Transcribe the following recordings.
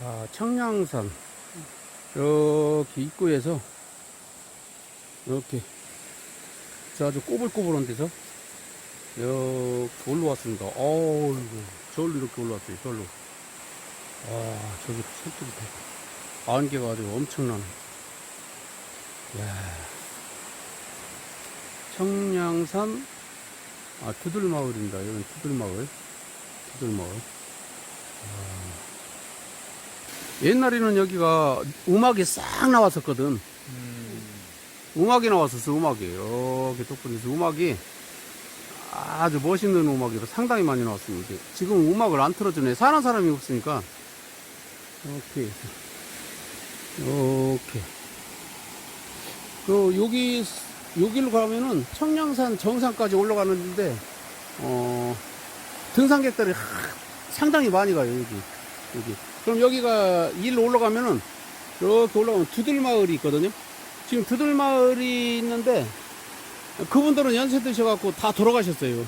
아, 청량산. 이렇게 입구에서 이렇게 저 아주 꼬불꼬불한 데서 이렇게 올라왔습니다. 어우, 저울로 이렇게 올라왔어요. 저울로. 아, 저기 산쪽부터 안개가 아주 엄청나네. 이야. 청량산 아 두들마을입니다. 여기는 두들마을. 두들마을. 옛날에는 여기가 음악이 싹 나왔었거든. 음 악이 나왔었어, 음악이. 이렇게 덕분에서 음악이 아주 멋있는 음악이 상당히 많이 나왔습니다. 지금 음악을 안 틀어주네. 사는 사람이 없으니까. 이렇게. 이렇게. 그, 여기, 여기로 가면은 청량산 정상까지 올라가는데, 어, 등산객들이 하- 상당히 많이 가요, 여기. 여기. 그럼 여기가 일로 올라가면은 이렇게 올라가면 두들마을이 있거든요. 지금 두들마을이 있는데 그분들은 연세 드셔갖고 다 돌아가셨어요.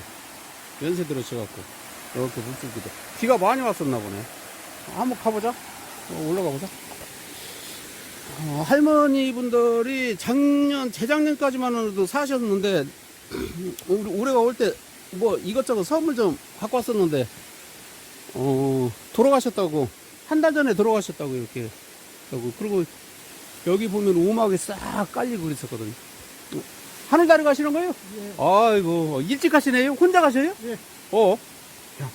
연세 들으셔갖고 이렇게 물줄기도 비가 많이 왔었나 보네. 한번 가보자. 어, 올라가 보자. 어, 할머니 분들이 작년 재작년까지만 해도 사셨는데 올해가 올 때 뭐 이것저것 선물 좀 갖고 왔었는데 어, 돌아가셨다고. 한 달 전에 돌아가셨다고, 이렇게. 하고. 그리고 여기 보면 오막이 싹 깔리고 그랬었거든요. 어, 하늘다리 가시는 거예요? 예. 아이고, 일찍 가시네요? 혼자 가셔요? 예. 어? 야,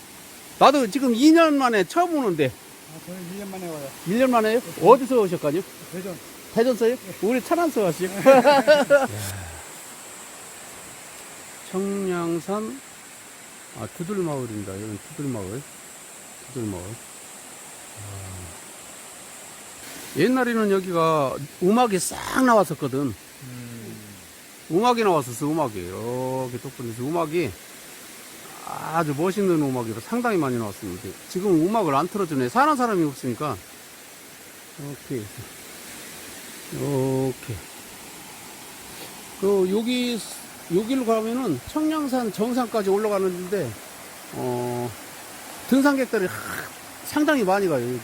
나도 지금 2년 만에 처음 오는데, 아, 저는 1년 만에 와요. 1년 만에요? 어디서 오셨거든요? 대전. 대전서요? 우리 천안서 가시요 청량산, 아, 두들마을입니다. 여기는 두들마을. 두들마을. 옛날에는 여기가 음악이 싹 나왔었거든. 음 악이 나왔었어, 음악이. 이렇게 덕분에서 음악이 아주 멋있는 음악이 상당히 많이 나왔습니다. 지금 음악을 안 틀어주네. 사는 사람이 없으니까. 이렇게. 이렇게. 그, 여기, 여기로 가면은 청량산 정상까지 올라가는데, 어, 등산객들이 하- 상당히 많이 가요, 여기.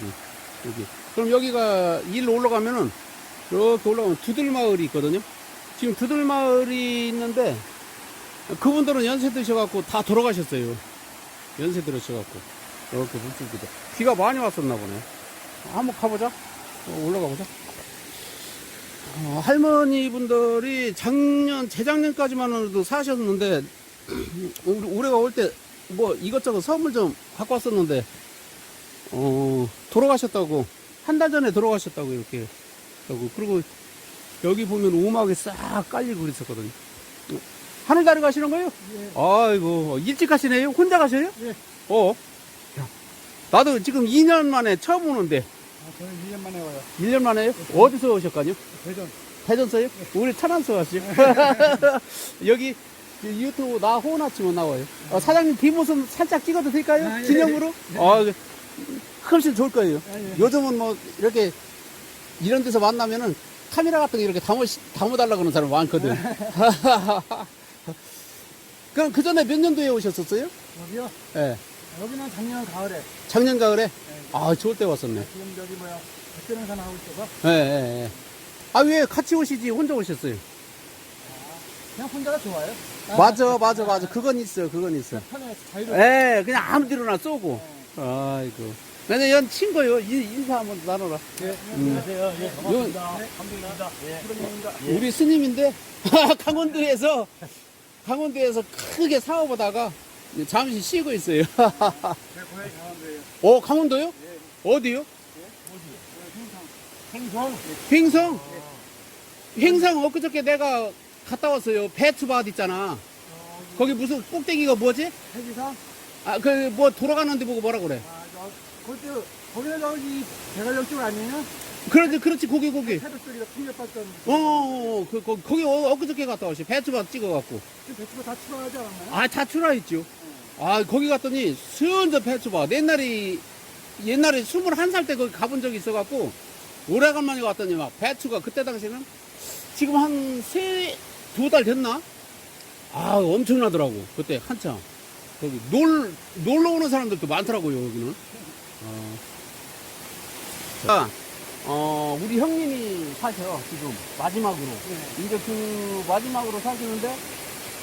여기. 그럼 여기가 일로 올라가면은, 이렇게 올라가면 두들마을이 있거든요. 지금 두들마을이 있는데, 그분들은 연세 드셔갖고 다 돌아가셨어요. 연세 들으셔갖고. 이렇게 물줄기도. 비가 많이 왔었나 보네. 한번 가보자. 어, 올라가 보자. 어, 할머니 분들이 작년, 재작년까지만 해도 사셨는데, 올해가 올 때 뭐 이것저것 선물 좀 갖고 왔었는데, 어, 돌아가셨다고. 한 달 전에 돌아가셨다고 이렇게 하고. 그리고 여기 보면 오막이 싹 깔리고 그랬었거든요. 어, 하늘다리 가시는 거예요? 예. 아이고, 일찍 가시네요? 혼자 가셔요? 예. 어? 야, 나도 지금 2년 만에 처음 오는데, 아, 저는 1년 만에 와요. 1년 만에요? 어디서 오셨거든요? 대전. 대전서요? 우리 천안서 가시요. 여기 유튜브 나 호나 치면 나와요. 어, 사장님 뒷모습 살짝 찍어도 될까요? 아, 예. 기념으로? 아, 그, 훨씬 좋을 거예요. 아, 예. 요즘은 뭐 이렇게 이런 데서 만나면은 카메라 같은 거 이렇게 담아, 담아달라고 하는 사람 많거든. 그럼 그 전에 몇 년도에 오셨었어요? 여기요? 예. 여기는 작년 가을에. 작년 가을에? 예. 아, 좋을 때 왔었네. 지금 저기 뭐야. 백두릉산 하고 있어서. 예, 예, 예. 아, 왜 같이 오시지? 혼자 오셨어요? 그냥 혼자가 좋아요. 아, 맞아, 맞아, 맞아. 그건 있어, 그건 있어. 편해. 자유로워. 예, 그냥 아무 데로나 쏘고. 아이고. 나는 연 친거요. 인사 한번 나눠라. 예. 안녕하세요. 예. 반갑습니다. 네, 감사합니다. 예. 부모님입니다. 우리 스님인데, 강원도에서, 강원도에서 크게 사업하다가 이제 잠시 쉬고 있어요. 제 고향이 강원도예요. 어, 강원도요? 어디요? 행성. 횡성? 횡성 엊그저께 내가 갔다 왔어요. 배추밭 있잖아. 거기 무슨 꼭대기가 뭐지? 해지상. 아, 그, 뭐 돌아가는데 보고 뭐라 그래. 아, 저, 거기, 거기가 저기 대관령 쪽 아니에요? 그렇지, 그렇지, 거기, 거기. 새벽 쪽이다. 풍력봤던. 어, 어, 어, 그, 거, 거기 어, 엊그저께 갔다 왔어요. 배추밭 찍어갖고. 배추가 다 출하하지 않았나요? 아, 다 출하했죠. 아, 거기 갔더니 수연저 배추밭. 옛날에, 옛날에 21살 때 거기 가본 적이 있어갖고, 오래간만에 갔더니 막 배추가 그때 당시에는 지금 한 세, 두 달 됐나? 아, 엄청나더라고. 그때 한참. 거기 놀, 놀러 오는 사람들도 많더라고요, 여기는. 어. 아, 어, 우리 형님이 사셔, 지금, 마지막으로. 이제 그, 마지막으로 사시는데,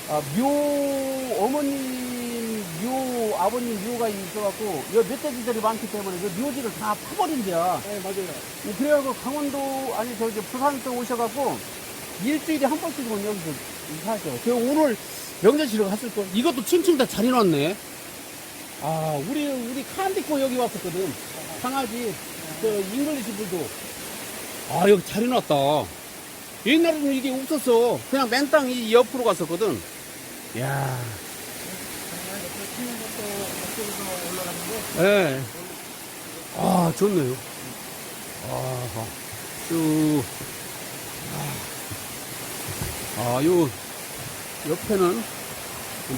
아, 묘, 어머님 묘, 아버님 묘가 있어갖고, 여 멧돼지들이 많기 때문에, 그 묘지를 다 파버린대요. 네, 맞아요. 그래갖고 강원도, 아니, 저기, 부산 쪽 오셔갖고, 일주일에 한 번씩은 여기서 사셔. 저 오늘 명절치러 갔을 거. 이것도 층층 다 잘 해놨네. 아, 우리, 우리 칸디코 여기 왔었거든. 강아지, 저, 잉글리시 불도. 아, 여기 잘 해놨다. 옛날에는 이게 없었어. 그냥 맨땅 이 옆으로 갔었거든. 올라가는데, 예. 아, 좋네요. 아, 쭉. 아, 요, 옆에는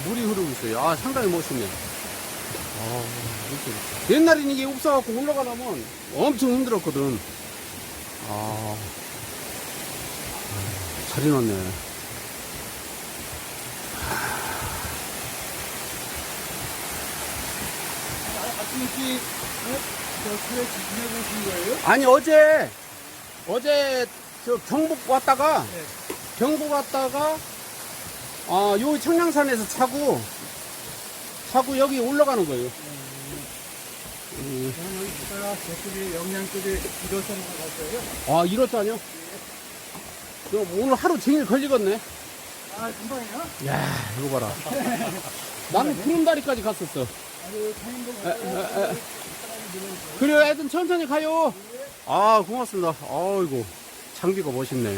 물이 흐르고 있어요. 아, 상당히 멋있네. 아, 이렇게. 옛날에는 이게 없어갖고 올라가려면 엄청 힘들었거든. 아, 잘 해놨네. 아침 일찍, 네? 저 그래 지내보신 거예요? 아니, 어제, 어제 저 경북 왔다가, 네. 경북 왔다가, 아, 요 청량산에서 차고, 차고 여기 올라가는 거예요. 음, 저는 여기 있다가 저쪽에 영양 쪽에 일어서는 거 갔어요. 아, 이렇다뇨? 그럼 오늘 하루 종일 걸리겠네. 아, 금방이요? 야 이거 봐라. 나는 갔었어. 타임도 에, 에, 에. 그래요, 하여튼 천천히 가요. 아, 고맙습니다. 아이고, 장비가 멋있네.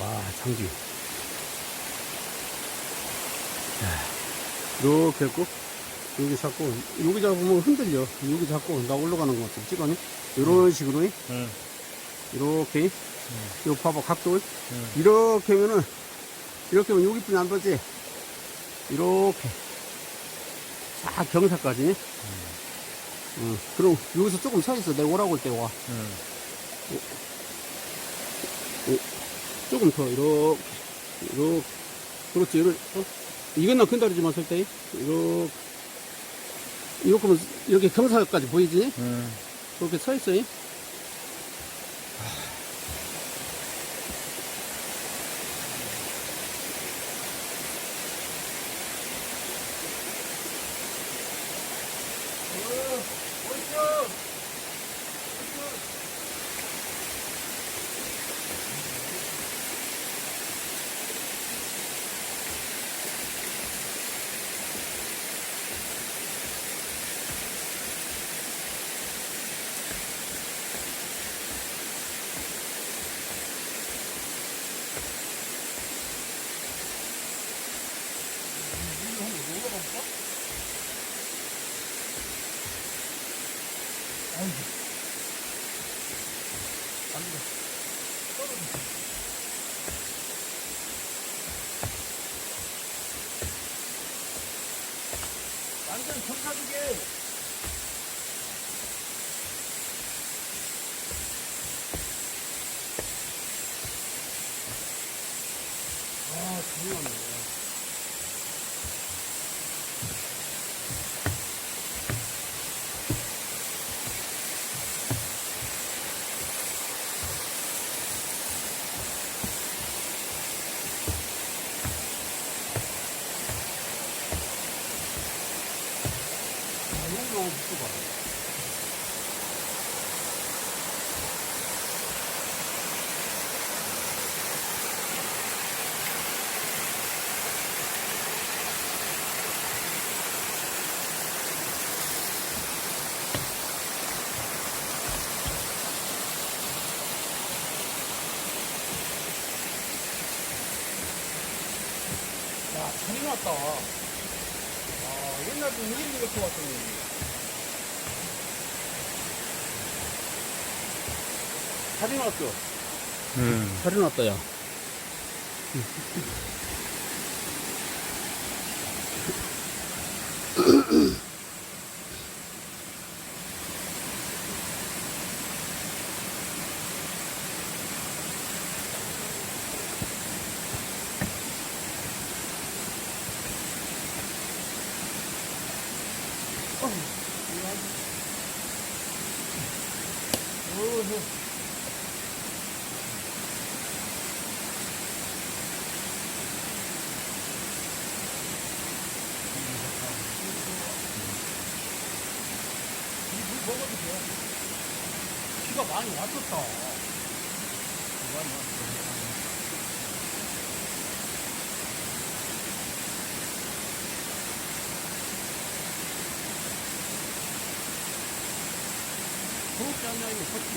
와, 장비. 이렇게 했고, 여기 잡고, 여기 잡으면 흔들려. 여기 잡고, 나 올라가는 것 같아. 찍어니? 이런 식으로, 응. 이렇게. 요 봐봐, 각도. 이렇게 하면은, 이렇게 하면 여기뿐이 안 보지? 이렇게. 자, 경사까지. 응. 그럼 여기서 조금 서 있어. 내가 오라고 할 때 와. 응. 조금 더, 이렇게. 이렇게. 그렇지. 이렇게. 어? 이건 나 큰다리지만 설 때. 이렇게. 이렇게 하면 이렇게 경사까지 보이지? 응. 그렇게 서 있어. 이. 야, 잘 해놨다. 아, 옛날에 이렇게 왔었는데. 잘 해놨어. 응. 잘 해놨다, 야. 비가 많이 왔었다. 더럽지 않냐, 이거, 덥지?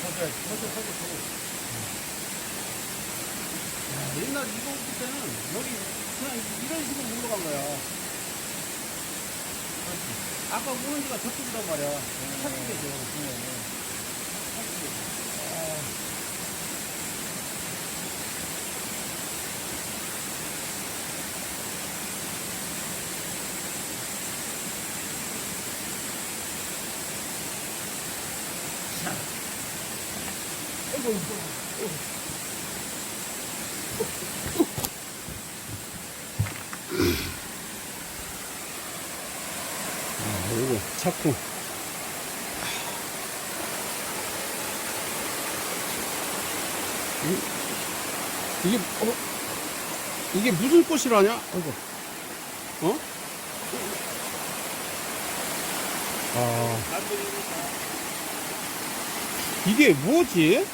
서서, 서서, 서서, 서서. 야, 옛날 이거 올 때는 여기 그냥 이런 식으로 올라간 거야. 아까 오는 데가 저쪽이란 말이야. 저쪽이죠. 아, 요거 자 꾸 이- 이게 어? 이게 무슨 꽃이라냐? 아이고. 어? 아 이게 뭐지?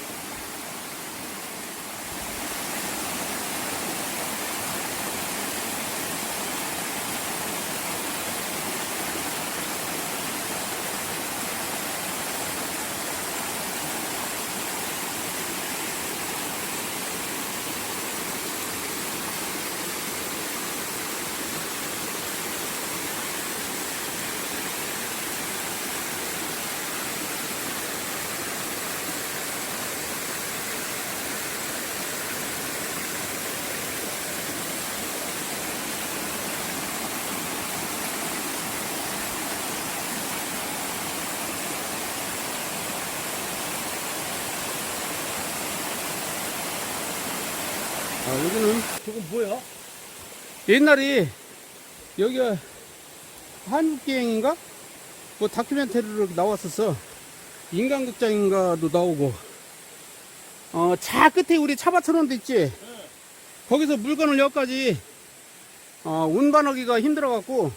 아 여기는 저건 뭐야? 옛날에 여기가 한국기행인가? 뭐 다큐멘터리로 나왔었어. 인간극장인가도 나오고. 어, 차 끝에 우리 차 받쳐놓은 데 있지? 거기서 물건을 여기까지, 어, 운반하기가 힘들어갖고,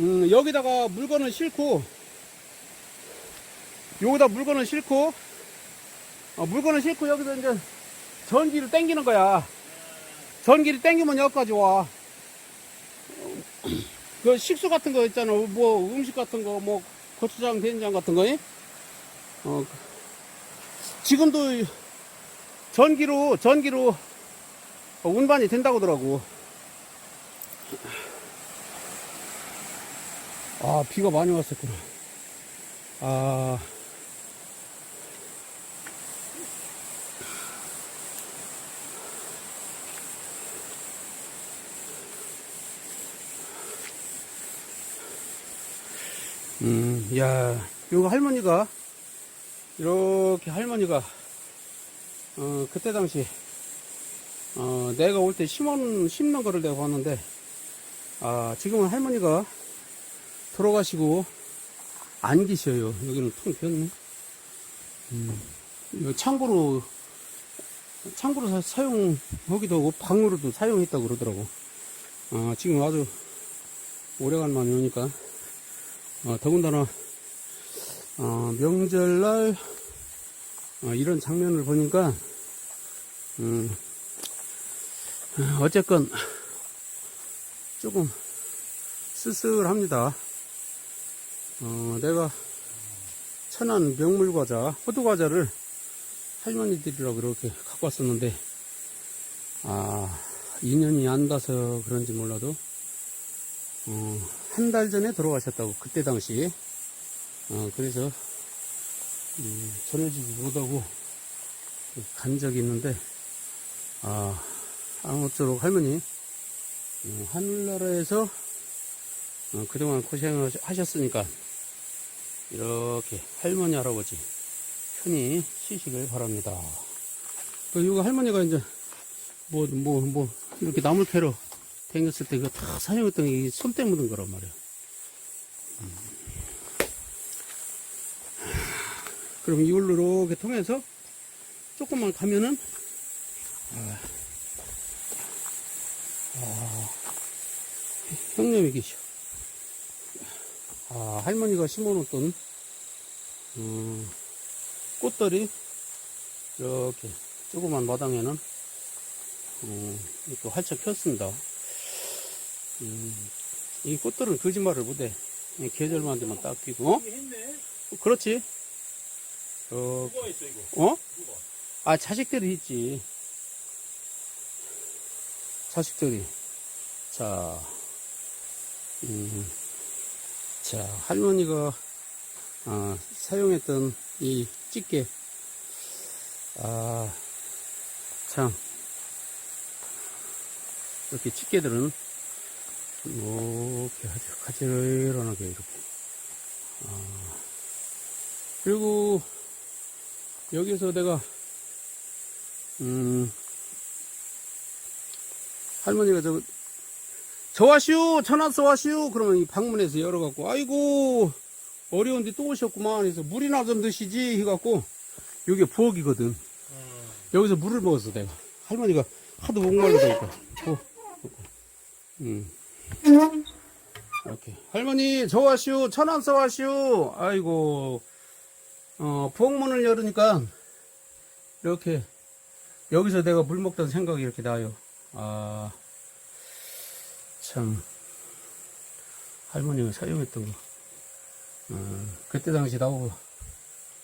음, 여기다가 물건을 싣고, 여기다 물건을 싣고, 어, 물건을 싣고 여기서 이제 전기를 땡기는 거야. 전기를 땡기면 여기까지 와. 그 식수 같은 거 있잖아. 뭐 음식 같은 거, 뭐 고추장, 된장 같은 거. 어, 지금도 전기로, 전기로 운반이 된다고 하더라고. 아, 비가 많이 왔었구나. 아. 음, 야, 요 할머니가, 이렇게 할머니가, 어, 그때 당시, 어, 내가 올 때 심은, 심는 거를 내가 봤는데, 아, 지금은 할머니가 돌아가시고, 안 계셔요. 여기는 텅 비었네. 음, 창고로, 창고로 사, 사용하기도 하고, 방으로도 사용했다고 그러더라고. 아, 지금 아주 오래간만에 오니까, 어, 더군다나 어, 명절날 어, 이런 장면을 보니까 음, 어쨌건 조금 쓸쓸합니다. 어, 내가 천안 명물과자, 호두과자를 할머니들이라고 그렇게 갖고 왔었는데, 아, 인연이 안 닿아서 그런지 몰라도, 어, 한 달 전에 돌아가셨다고 그때 당시 어 그래서 음, 전해지지 못하고 간 적이 있는데 아 아무쪼록 할머니 어, 하늘나라에서 어, 그동안 고생하셨으니까 이렇게 할머니 할아버지 편히 쉬시길 바랍니다. 그 이거 할머니가 이제 뭐 뭐뭐 이렇게 나물 캐러 댕겼을 때 이거 다 사용했던 게 손때 묻은 거란 말이야. 음. 그럼 이걸로 이렇게 통해서 조금만 가면은 아, 아, 형님이 계셔. 아, 할머니가 심어놓던 음, 꽃들이 이렇게 조그만 마당에는 음, 또 활짝 폈습니다. 음, 이 꽃들은 거짓말을 못해. 이 계절만 되면 딱 피고. 어? 그렇지. 어, 누가 있어 이거? 어? 누가? 아, 자식들이 있지. 자식들이. 자, 음, 자, 할머니가, 아, 사용했던 이 집게. 아, 참. 이렇게 집게들은 이렇게 아주 가지런하게 이렇게. 아, 그리고 여기서 내가 음 할머니가 저 저와시오! 천안서 와시오! 그러면 이 방문해서 열어갖고 아이고 어려운데 또 오셨구만. 해서 물이나 좀 드시지 해갖고 여기 부엌이거든. 여기서 물을 먹었어 내가. 할머니가 하도 목말라서니까. 어, 음. 이렇게 할머니 저 와시오 천안서 와시오 아이고. 어 부엌문을 열으니까 이렇게 여기서 내가 물 먹던 생각이 이렇게 나요. 아, 참. 할머니가 사용했던 거. 어, 그때 당시 나보고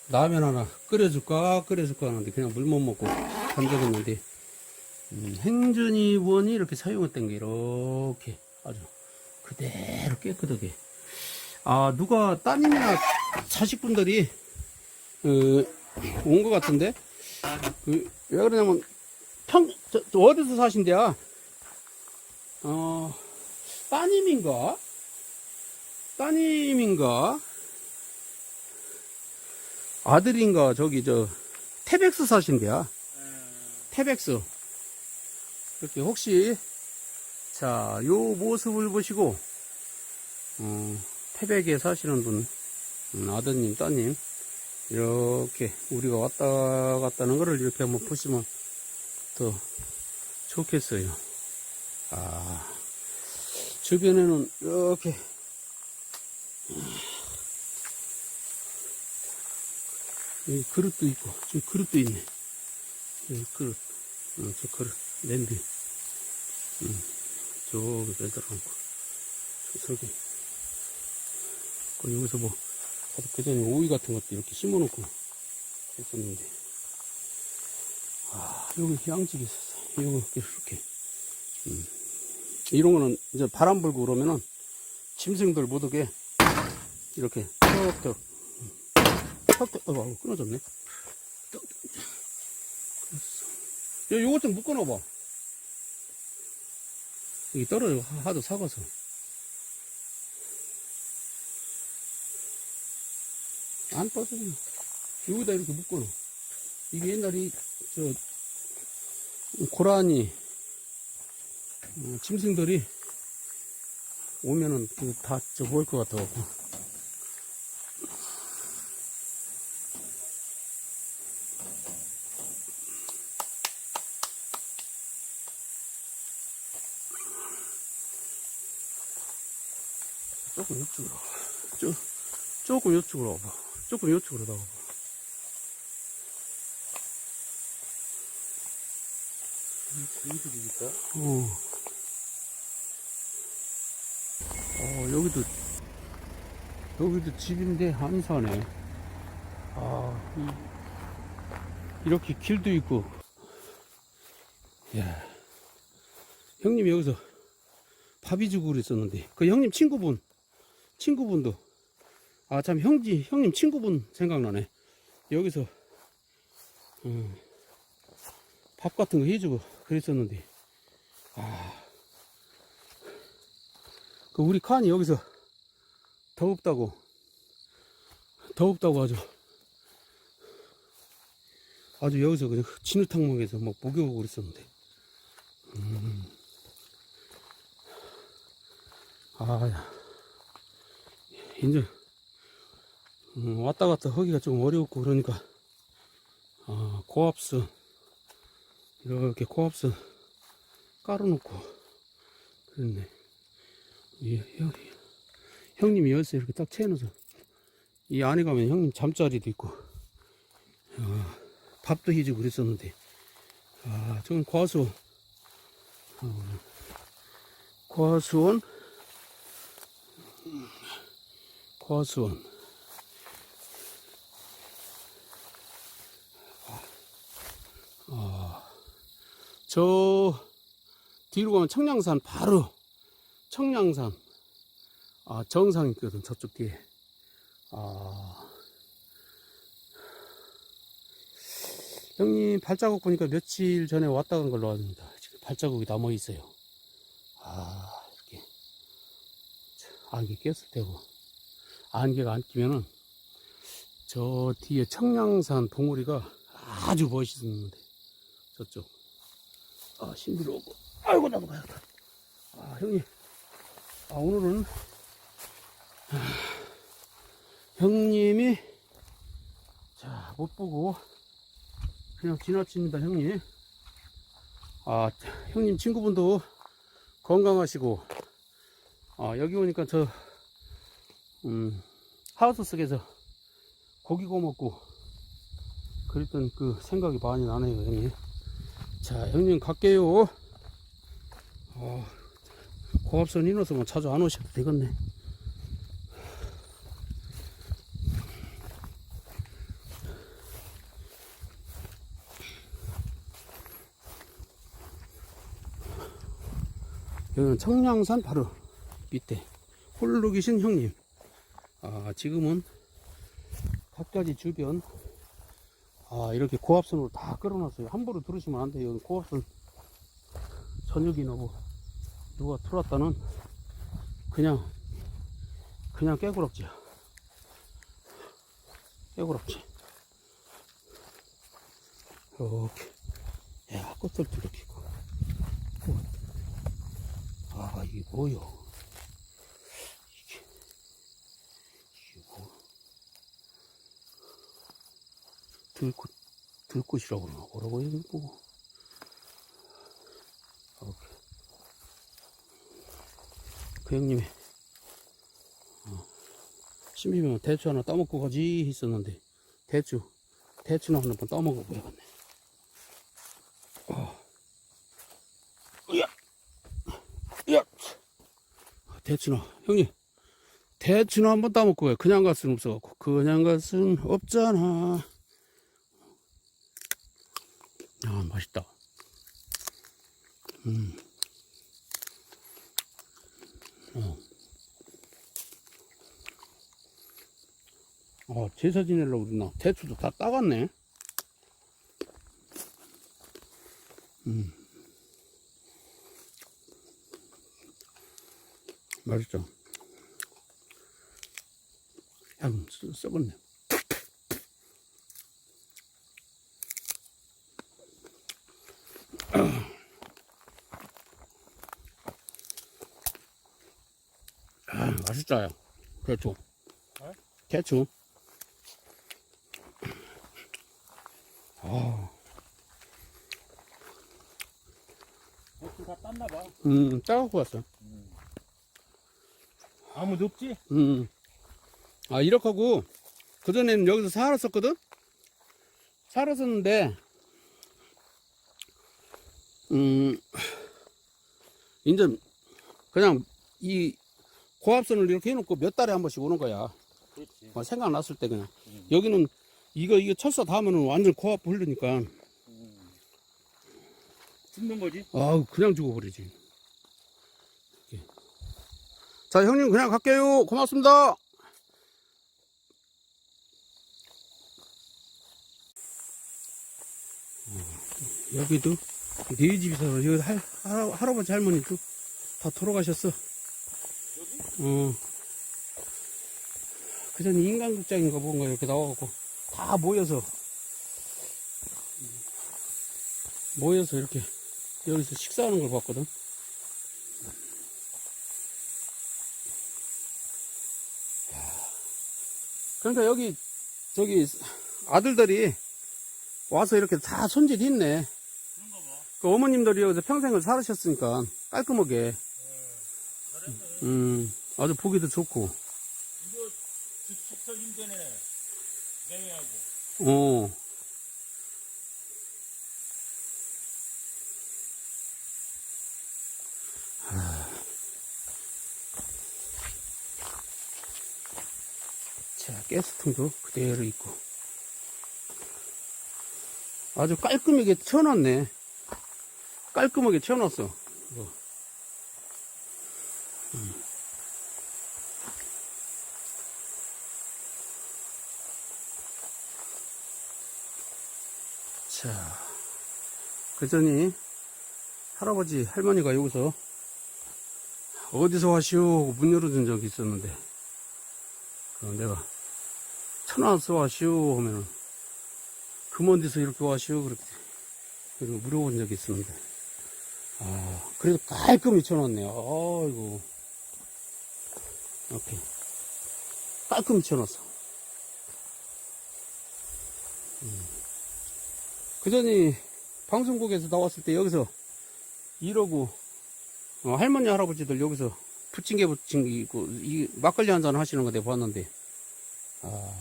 라면 하나 끓여줄까? 끓여줄까? 하는데 그냥 물만 먹고 던져뒀는데. 음, 행전이원이 이렇게 사용했던 게 이렇게 아주 그대로 깨끗하게 아 누가 따님이나 자식분들이 어, 온것 같은데 그, 왜 그러냐면, 평, 저, 저 어디서 사신대야? 어, 따님인가? 따님인가? 아들인가? 저기, 저, 태백스 사신대야. 태백스. 이렇게 혹시, 자, 요 모습을 보시고, 어, 태백에 사시는 분, 음, 아드님, 따님, 이렇게 우리가 왔다 갔다는 거를 이렇게 한번 보시면 더 좋겠어요. 아, 주변에는 이렇게 여기 그릇도 있고, 저 그릇도 있네. 여기 그릇, 어, 저 그릇, 냄비. 음, 저기 빼들어놓고, 저 속에. 그 여기서 뭐, 그 전에 오이 같은 것도 이렇게 심어놓고 했었는데. 아, 여기 향집이 있었어. 이거 이렇게. 음. 이런 거는 이제 바람 불고 그러면은 짐승들 못 오게 이렇게 턱턱 턱턱 어, 끊어졌네. 야, 요거 좀 묶어놔봐. 여기 떨어져 하도 사가서. 안 빠져. 여기다 이렇게 묶어놔. 이게 옛날에, 저, 고라니, 어, 짐승들이 오면은 그 다저 먹을 것 같아갖고. 조금 이쪽으로. 조, 조금 이쪽으로 와봐. 조금 이쪽으로 나와봐. 있다. 어. 어, 여기도, 여기도 집인데 안 사네. 아, 이, 이렇게 길도 있고. 야 형님 여기서 밥이 주고 그랬었는데. 그 형님 친구분, 친구분도. 아, 참, 형지, 형님 친구분 생각나네. 여기서, 음, 밥 같은 거 해주고 그랬었는데. 아. 그 우리 칸이 여기서 더웁다고, 더웁다고 아주, 아주 여기서 그냥 진흙탕목에서 막 목욕하고 그랬었는데. 음. 아, 이제, 음, 왔다 갔다 하기가 좀 어려웠고 그러니까 아, 고압수 이렇게 고압수 깔아놓고 그랬네. 이 형, 형님이 열쇠 이렇게 딱 채워놔서 이 안에 가면 형님 잠자리도 있고 아, 밥도 해주고 그랬었는데 아 저건 과수원. 어, 과수원? 음, 과수원. 저 뒤로 가면 청량산 바로 청량산. 아 정상 있거든 저쪽 뒤에. 아. 형님 발자국 보니까 며칠 전에 왔다 간 걸로 압니다. 지금 발자국이 남아 있어요. 아 이렇게. 안개 꼈을 테고 안개가 안 끼면은 저 뒤에 청량산 봉우리가 아주 멋있는데 저쪽 아, 신비로우고. 아이고, 나도 가야겠다. 아, 형님. 아, 오늘은, 아, 형님이, 자, 못 보고, 그냥 지나칩니다, 형님. 아, 형님 친구분도 건강하시고, 아, 여기 오니까 저, 음, 하우스 속에서 고기 구워 먹고, 그랬던 그 생각이 많이 나네요, 형님. 자, 형님 갈게요. 어, 고압선 뭐 자주 안 오셔도 되겠네. 여기는 청량산 바로 밑에 홀로 계신 형님. 아, 지금은 각가지 주변 아 이렇게 고압선으로 다 끌어놨어요. 함부로 들으시면 안 돼요. 고압선 저녁이 너고 누가 틀었다는 그냥 그냥 깨구락지야 깨구락지. 이렇게. 야 꽃들도 이렇게 있고. 꽃. 아 이게 뭐요 이게 이게 뭐 들꽃, 들꽃이라고 그러나, 뭐라고 해야 되나, 뭐. 이렇게. 그 형님이, 어, 심히면 대추 하나 따먹고 가지 했었는데, 대추, 대추나 하나 번 따먹어 보야겠네. 어. 으야! 으야! 대추나, 형님. 대추나 한번 따먹고 가요. 그냥 갈 수는 없어갖고. 그냥 갈 수는 없잖아. 아, 맛있다. 음. 어. 어, 제사 지내려고 그러나. 대추도 다 따갔네. 음. 맛있죠? 향 썩- 썩었네. 아, 맛있어요. 대추. 네? 대추. 아, 대추 다 땄나봐. 음, 따갖고 왔어. 아무도 없지? 음. 아, 이렇게 하고, 그전에는 여기서 살았었거든? 살았었는데, 음, 이제, 그냥, 이, 고압선을 이렇게 해놓고 몇 달에 한 번씩 오는 거야. 그렇지. 어, 생각났을 때 그냥. 음. 여기는, 이거, 이거 철사 닿으면은 완전 고압 흘르니까, 죽는 거지? 아 그냥 죽어버리지. 이렇게. 자, 형님 그냥 갈게요. 고맙습니다. 어, 여기도 네 집이 살아. 여기 할, 할, 할아버지 할머니도 다 돌아가셨어. 어. 그전 인간극장인가 뭔가 이렇게 나와갖고 다 모여서 모여서 이렇게 여기서 식사하는 걸 봤거든. 그러니까 여기, 저기, 아들들이 와서 이렇게 다 손질이 있네. 그 어머님들이 여기서 평생을 살으셨으니까 깔끔하게. 음, 아주 보기도 좋고. 이거 숙소 힘드네. 매매하고. 어. 자, 가스통도 그대로 있고. 아주 깔끔하게 쳐놨네. 깔끔하게 쳐놨어. 이거. 음. 자, 그 전이 할아버지, 할머니가 여기서 어디서 와시오? 문 열어준 적이 있었는데, 그럼 내가 천안서 와시오? 하면은, 금먼 데서 이렇게 와시오? 그렇게, 물어본 적이 있었는데, 아, 그래도 깔끔히 쳐놨네요. 아이고. 이렇게. 깔끔히 쳐놨어. 그 전이 방송국에서 나왔을 때 여기서 이러고 어, 할머니 할아버지들 여기서 부침개 부침기고 이 막걸리 한잔 하시는 거 내가 봤는데 아,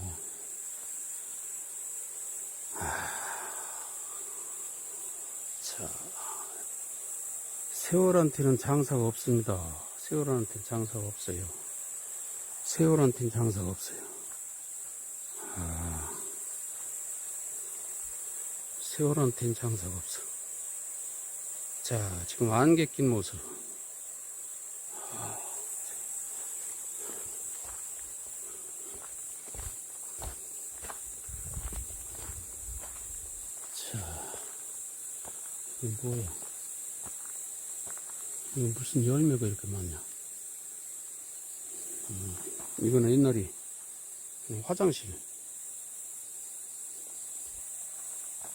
아, 자 세월한테는 장사가 없습니다. 세월한테는 장사가 없어요. 세월한테는 장사가 없어요. 아. 세월한테는 장사가 없어. 자, 지금 안개 낀 모습. 자, 이게 뭐야? 이거 무슨 열매가 이렇게 많냐? 음, 이거는 옛날에 화장실.